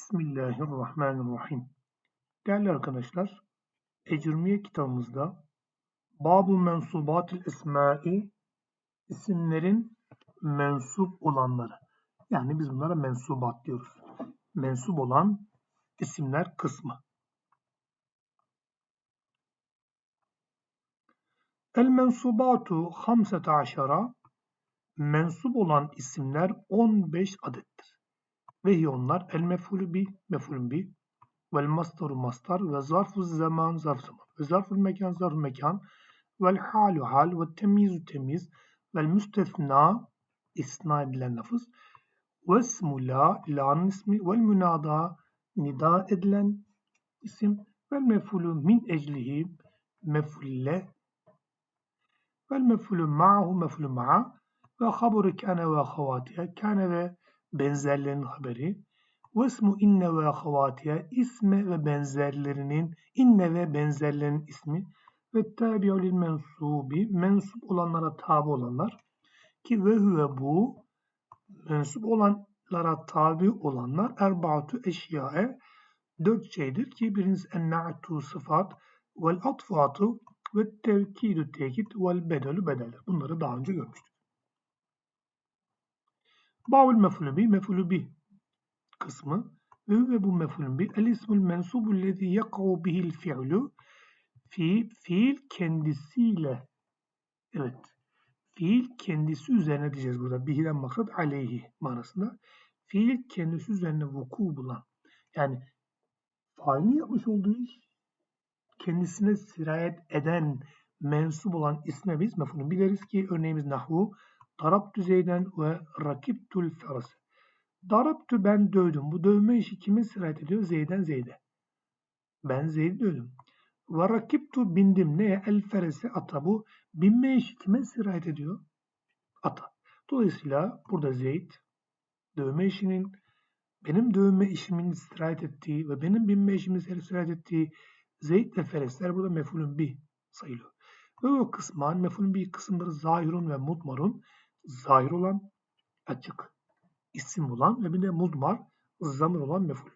Bismillahirrahmanirrahim. Değerli arkadaşlar, Ecrumiye kitabımızda Babu mensubatil esmai isimlerin mensup olanları. Yani biz bunlara mensubat diyoruz. Mensup olan isimler kısmı. El mensubatu 15 mensup olan isimler 15 adettir. Ve onlar el mef'ulü bi, mef'ulün bi, vel mastaru mastar ve zarfu zaman zarf zaman. Ve zarful mekan zarf mekan. Vel halu hal ve temizu temiz. Vel müstefna isna edilen lafız. Ve ismu la la'nın ismi. Vel münada nida edilen isim. Vel mef'ulü min eclihi mef'ulle. Vel mef'ulü ma'hu mef'ulü ma'a. Ve haberu kâne ve havatiye kâne ve benzerlerinin haberi. Ve ismu inne ve havatiye isme ve benzerlerinin inne ve benzerlerinin ismi ve tabi'u lil mensubi mensup olanlara tabi olanlar ki ve huve bu mensup olanlara tabi olanlar erbaatu eşyae dört şeydir ki birincisi enna'tu sıfat vel atfatu ve tevkidu tekit vel bedelü bedeller. Bunları daha önce görmüştük. Ba'ul mef'ulü bi, mef'ulü kısmı. Ve ve bu mef'ulün bi. El ismul mensubu lezi yakau bihil fi'lu. Fi fiil kendisiyle. Evet. Fiil kendisi üzerine diyeceğiz burada. Bihiden maksat aleyhi manasında. Fiil kendisi üzerine vuku bulan yani faili yapmış olduğu iş kendisine sirayet eden mensup olan isme biz mef'ulün biliriz ki örneğimiz nahvu Darabtü Zeyden ve rakiptul feras. Darabtü ben dövdüm. Bu dövme işi kime sirayet ediyor? Zeyden Zeyde. Ben Zeyd'i dövdüm. Ve rakiptu bindim. Neye? El ferese ata. Bu binme işi kime sirayet ediyor? Ata. Dolayısıyla burada Zeyd dövme işinin benim dövme işimin sirayet ettiği ve benim binme işimin sirayet ettiği Zeyd ve feresler burada mefulün bir sayılıyor. Ve o kısman mefulün bir kısımları zahirun ve mutmarun zahir olan, açık isim olan ve bir de mudmar zamir olan meful.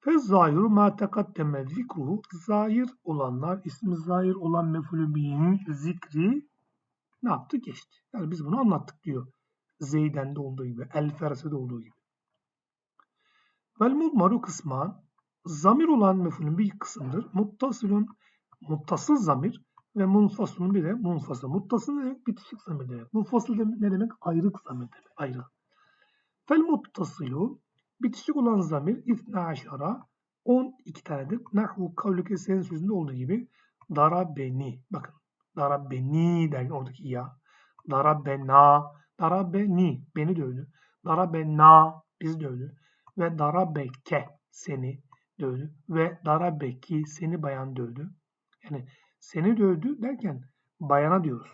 Fe zahiru ma tekaddeme zikruhu zahir olanlar, ismi zahir olan mefulü bihinin zikri ne yaptı? Geçti. Yani biz bunu anlattık diyor. Zeyden'de olduğu gibi, El Ferse'de olduğu gibi. Vel mudmaru kısman zamir olan mefulün bir kısımdır. Muttasilun muttasıl zamir ve munfasulun bir de munfasıl. Muttasıl demek? Bitişik zamir demek. Munfasıl ne demek? Ayrık zamir demek. Ayrı. Fel muttasilu bitişik olan zamir ifna aşara 12 tanedir. Nahu kavlüke senin sözünde olduğu gibi dara beni. Bakın dara beni derken oradaki ya. Dara bena. Dara beni. Dövdü. Dara bena. Biz dövdü. Ve dara beke. Seni dövdü. Ve dara beki. Seni bayan dövdü. Yani seni dövdü derken bayana diyoruz.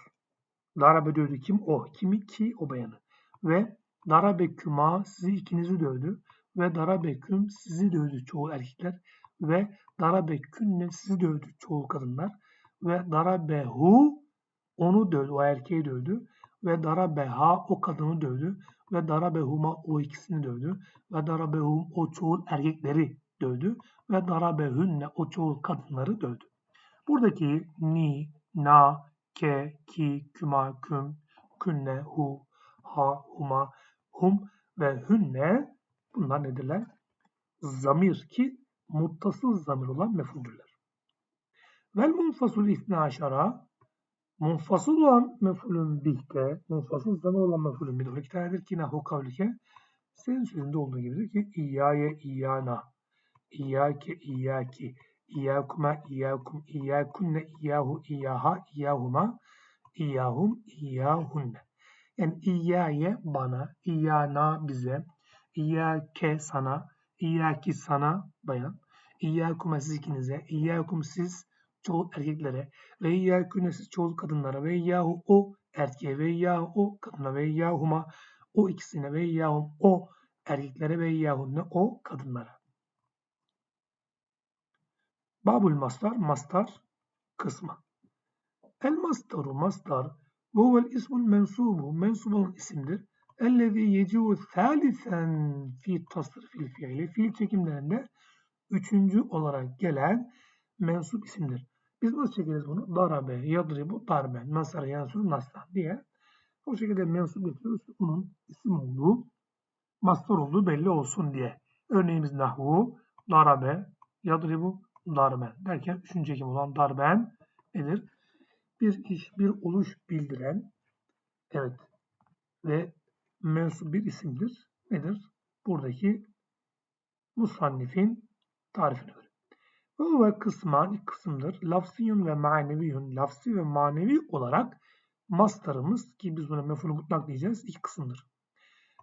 Darabe dövdü kim? O. Kimi? Ki o bayanı. Ve darabe küma sizi ikinizi dövdü. Ve darabe küm sizi dövdü çoğu erkekler. Ve darabe künne sizi dövdü çoğu kadınlar. Ve darabe hu onu dövdü, o erkeği dövdü. Ve darabe ha o kadını dövdü. Ve darabe huma o ikisini dövdü. Ve darabe hum o çoğu erkekleri dövdü. Ve darabe hünne o çoğu kadınları dövdü. Buradaki ni, na, ke, ki, küma, küm, künne, hu, ha, huma, hum ve hünne bunlar nedirler? Zamir ki muttasıl zamir olan mefuldürler. Vel munfasul isna aşara munfasıl olan mefulün bihte, munfasıl zamir olan mefulün bihte. iki tanedir ki nahu kavlike senin sözünde olduğu gibidir ki İyyâye iyyâna, İyyâke iyyâki, İyyâkuma, iyyâkum, iyyâkunne, iyyâhu, iyyâha, iyyâhuma, iyyâhum, iyyâhunne. Yani iyyâye bana, iyyâna bize, iyyâke sana, iyyâki sana bayan, iyyâkuma siz ikinize, iyyâkum siz çoğu erkeklere ve iyyâkune siz çoğu kadınlara ve iyyahu o erkeğe ve iyyahu o kadına ve iyyahuma o ikisine ve iyyahum o erkeklere ve iyyahunne o kadınlara. Babul mastar, mastar kısmı. El mastaru mastar ve huvel ismul mensubu, mensup olan isimdir. ellezî yecivu thâlisen fi tasrifil fiili. Fiil çekimlerinde üçüncü olarak gelen mensup isimdir. Biz nasıl çekeriz bunu? Darabe, yadribu, darben, nasara, yansur, nasran diye. O şekilde mensup getiriyoruz. Bunun isim olduğu, mastar olduğu belli olsun diye. Örneğimiz nahvu, darabe, yadribu, darben derken üçüncü çekim olan darben nedir? Bir iş, bir oluş bildiren evet ve mensup bir isimdir. Nedir? Buradaki musannifin tarifine göre. Ve huve kısman ilk kısımdır. Lafziyun ve maneviyun. Lafzi ve manevi olarak mastarımız ki biz buna mefulü mutlak diyeceğiz. iki kısımdır.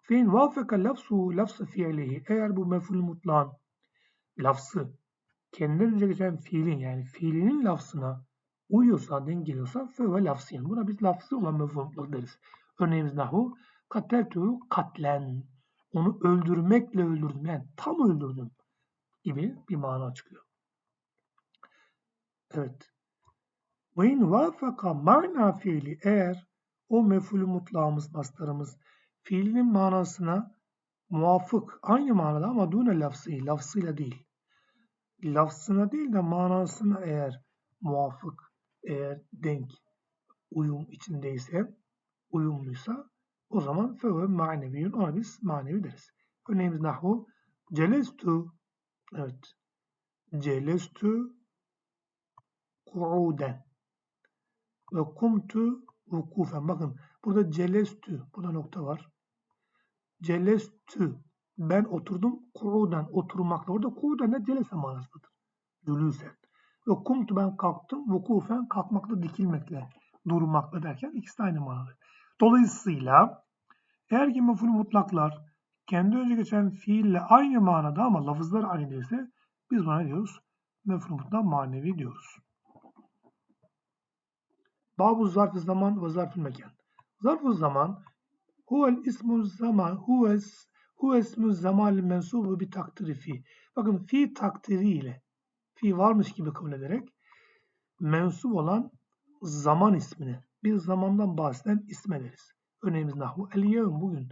Fein vafeka lafsu lafsı fiilihi. Eğer bu mefulü mutlağın lafzı kendinden önce geçen fiilin yani fiilinin lafzına uyuyorsa, denk geliyorsa fe lafziyun. Buna biz lafzı olan mefulü mutlak deriz. Örneğimiz nahu kateltuhu katlen. Onu öldürmekle öldürdüm. Yani tam öldürdüm gibi bir mana çıkıyor. Evet. Ve in vafaka mana fiili eğer o mefulü mutlağımız, mastarımız fiilinin manasına muvafık, aynı manada ama dune lafzı, lafzıyla değil. Lafzına değil de manasına eğer muvafık, eğer denk, uyum içindeyse, uyumluysa o zaman feve maneviyun, ona biz manevi deriz. Örneğimiz nahvu, celestu, evet, celestu ku'uden ve kumtu vukufen. Bakın burada celestü, burada nokta var. Celestü, ben oturdum ku'uden, oturmakla. Orada ku'uden de celese manasındadır. Cülüsen. Ve kumtu ben kalktım, vukufen kalkmakla, dikilmekle, durmakla derken ikisi de aynı manada. Dolayısıyla eğer ki mefulü mutlaklar kendi önce geçen fiille aynı manada ama lafızlar aynı değilse biz buna ne diyoruz? Mefulü mutlak manevi diyoruz. Babu zarf zaman ve zarf mekan. zarf zaman huvel ismu zaman huves huvesmu zaman mensubu bir takdiri fi. Bakın fi takdiri ile fi varmış gibi kabul ederek mensup olan zaman ismini bir zamandan bahseden isme deriz. Örneğimiz nahu el yevm bugün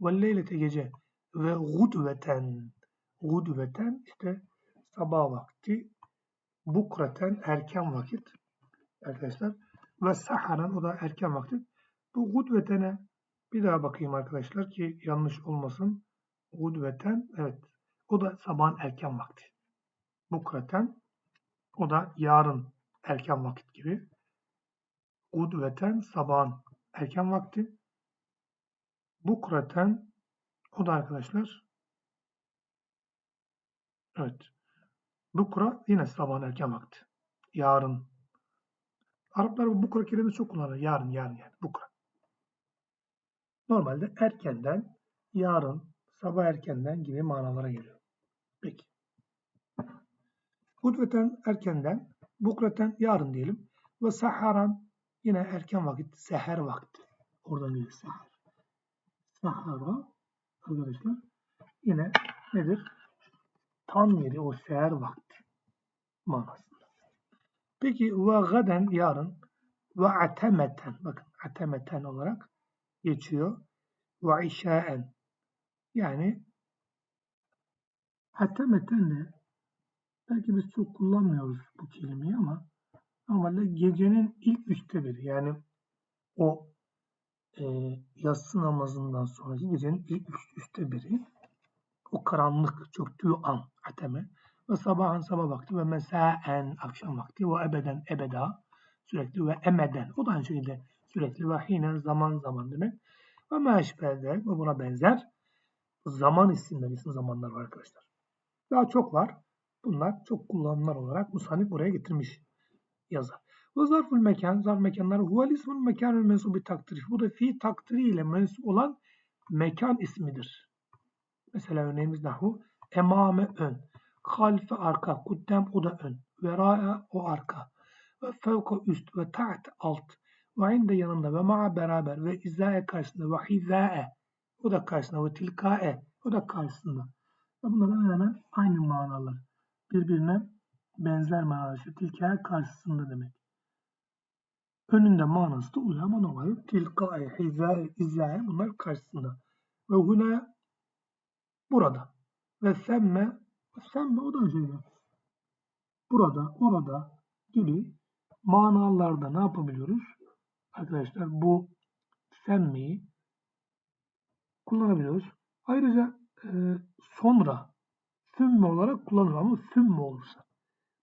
ve leylete gece ve gudveten gudveten işte sabah vakti bukraten erken vakit arkadaşlar ve saharan o da erken vakti. Bu gudvetene bir daha bakayım arkadaşlar ki yanlış olmasın. Gudveten evet o da sabahın erken vakti. Bukraten o da yarın erken vakit gibi. Gudveten sabahın erken vakti. Bukraten o da arkadaşlar evet Bukra yine sabahın erken vakti. Yarın Araplar bu bukra kelimesi çok kullanır. Yarın, yarın yani. Bukra. Normalde erkenden, yarın, sabah erkenden gibi manalara geliyor. Peki. Hudveten erkenden, bukraten yarın diyelim. Ve saharan yine erken vakit, seher vakti. Oradan geliyor seher. Sahara arkadaşlar yine nedir? Tam yeri o seher vakti manası. Peki ve gaden yarın ve atemeten bakın atemeten olarak geçiyor. Ve işaen yani atemeten de belki biz çok kullanmıyoruz bu kelimeyi ama normalde gecenin ilk üçte biri yani o e, yatsı namazından sonraki gecenin ilk üç, üçte biri o karanlık çöktüğü an ateme ve sabahın sabah vakti ve mesaen akşam vakti ve ebeden ebeda sürekli ve emeden o da aynı şekilde sürekli ve hinen zaman zaman demek. Ve meşbeder ve buna benzer zaman isimleri isim zamanlar var arkadaşlar. Daha çok var. Bunlar çok kullanımlar olarak Musannif buraya getirmiş yazar. Ve zarful mekan, zarf mekanları huvel ismul mekanül mensubi takdir. Bu da fi takdiri ile mensup olan mekan ismidir. Mesela örneğimiz nahu emame ön halfe arka, kuddem o da ön, veraya o arka, ve fevka üst ve taht alt, ve inde yanında ve ma'a beraber ve izae karşısında ve hizae o da karşısında ve tilkae o da karşısında. Ve bunlar hemen hemen aynı manalar. Birbirine benzer manalar. İşte tilkae karşısında demek. Önünde manası da oluyor ama normalde tilkae, hizae, izae bunlar karşısında. ve huna burada ve semme semme o da şeyde burada orada gibi manalarda ne yapabiliyoruz? Arkadaşlar bu semmeyi kullanabiliyoruz. Ayrıca e, sonra sümme olarak kullanılır ama sümme olursa.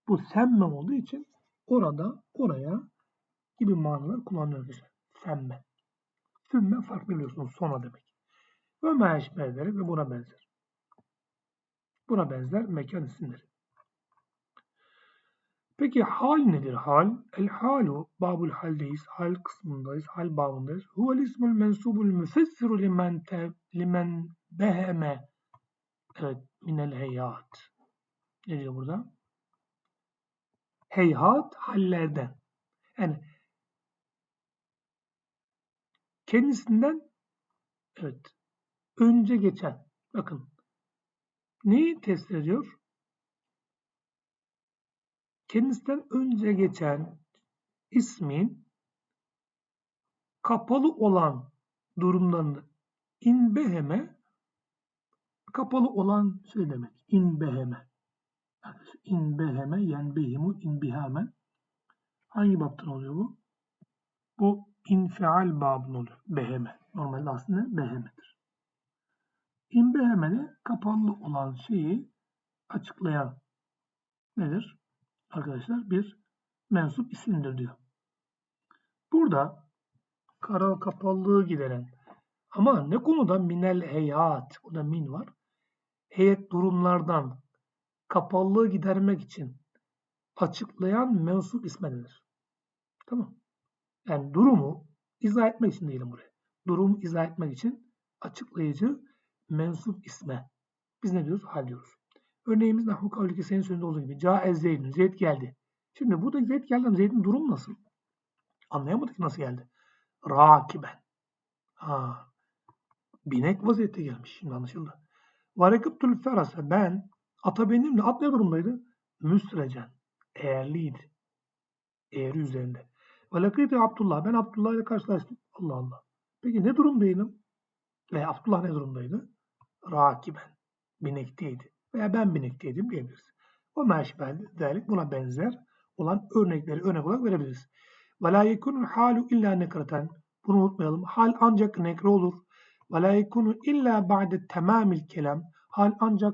Bu semme olduğu için orada, oraya gibi manalar arkadaşlar. Semme. Sümme farklı biliyorsunuz sonra demek. Ve meşbeleri ve buna benzer. Buna benzer mekan isimleri. Peki hal nedir hal? El halu babul haldeyiz. Hal kısmındayız. Hal babındayız. Huvel ismul mensubul müfessiru limen, te, limen beheme evet, minel heyat. Ne diyor burada? Heyhat hallerden. Yani kendisinden evet önce geçen bakın neyi test ediyor? Kendisinden önce geçen ismin kapalı olan durumlarını inbeheme kapalı olan şey demek. İnbeheme. Yani inbeheme, yenbehimu, inbihame. Hangi baptan oluyor bu? Bu infial babın oluyor. Beheme. Normalde aslında behemedir. İnbeheme kapalı olan şeyi açıklayan nedir? Arkadaşlar bir mensup isimdir diyor. Burada karal kapallığı gideren ama ne konuda minel heyat burada min var. Heyet durumlardan kapallığı gidermek için açıklayan mensup isme denir. Tamam. Yani durumu izah etmek için diyelim buraya. Durumu izah etmek için açıklayıcı mensup isme. Biz ne diyoruz? Hal diyoruz. Örneğimiz Nahu kavliki senin sözünde olduğu gibi. Caez Zeyd'in. Zeyd geldi. Şimdi burada Zeyd geldi ama Zeyd'in durum nasıl? Anlayamadık nasıl geldi. Rakiben. Ha. Binek vaziyette gelmiş. Şimdi anlaşıldı. Varekıptul ferase. Ben ata benimle at ne durumdaydı? Müsrecen. Eğerliydi. Eğri üzerinde. Ve lakıydı Abdullah. Ben Abdullah ile karşılaştım. Allah Allah. Peki ne durumdaydım? Ve Abdullah ne durumdaydı? Rakiben. Binekteydi veya ben binekteydim diyebiliriz. O meşbel buna benzer olan örnekleri örnek olarak verebiliriz. Ve la yekunul halu illa nekreten. Bunu unutmayalım. Hal ancak nekre olur. Ve la yekunu illa ba'de tamamil kelam. Hal ancak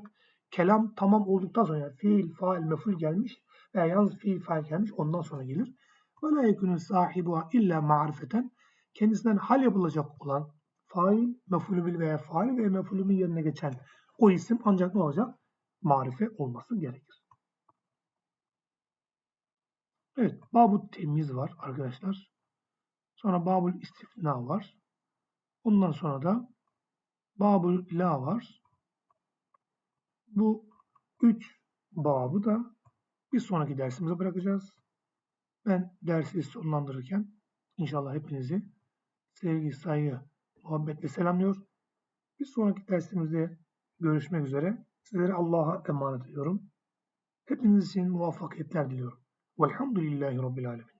kelam tamam olduktan sonra yani fiil, fail, meful gelmiş veya yalnız fiil, fail gelmiş ondan sonra gelir. Ve la yekunu sahibuha illa ma'rifeten. Kendisinden hal yapılacak olan fail, mefulü bil veya fail veya mefulü yerine geçen o isim ancak ne olacak? Marife olması gerekir. Evet, babut temiz var arkadaşlar. Sonra babul istifna var. Ondan sonra da babul la var. Bu üç babı da bir sonraki dersimize bırakacağız. Ben dersi sonlandırırken inşallah hepinizi sevgi, saygı, muhabbetle selamlıyor. Bir sonraki dersimizde görüşmek üzere. Sizleri Allah'a emanet ediyorum. Hepiniz için muvaffakiyetler diliyorum. Velhamdülillahi Rabbil Alemin.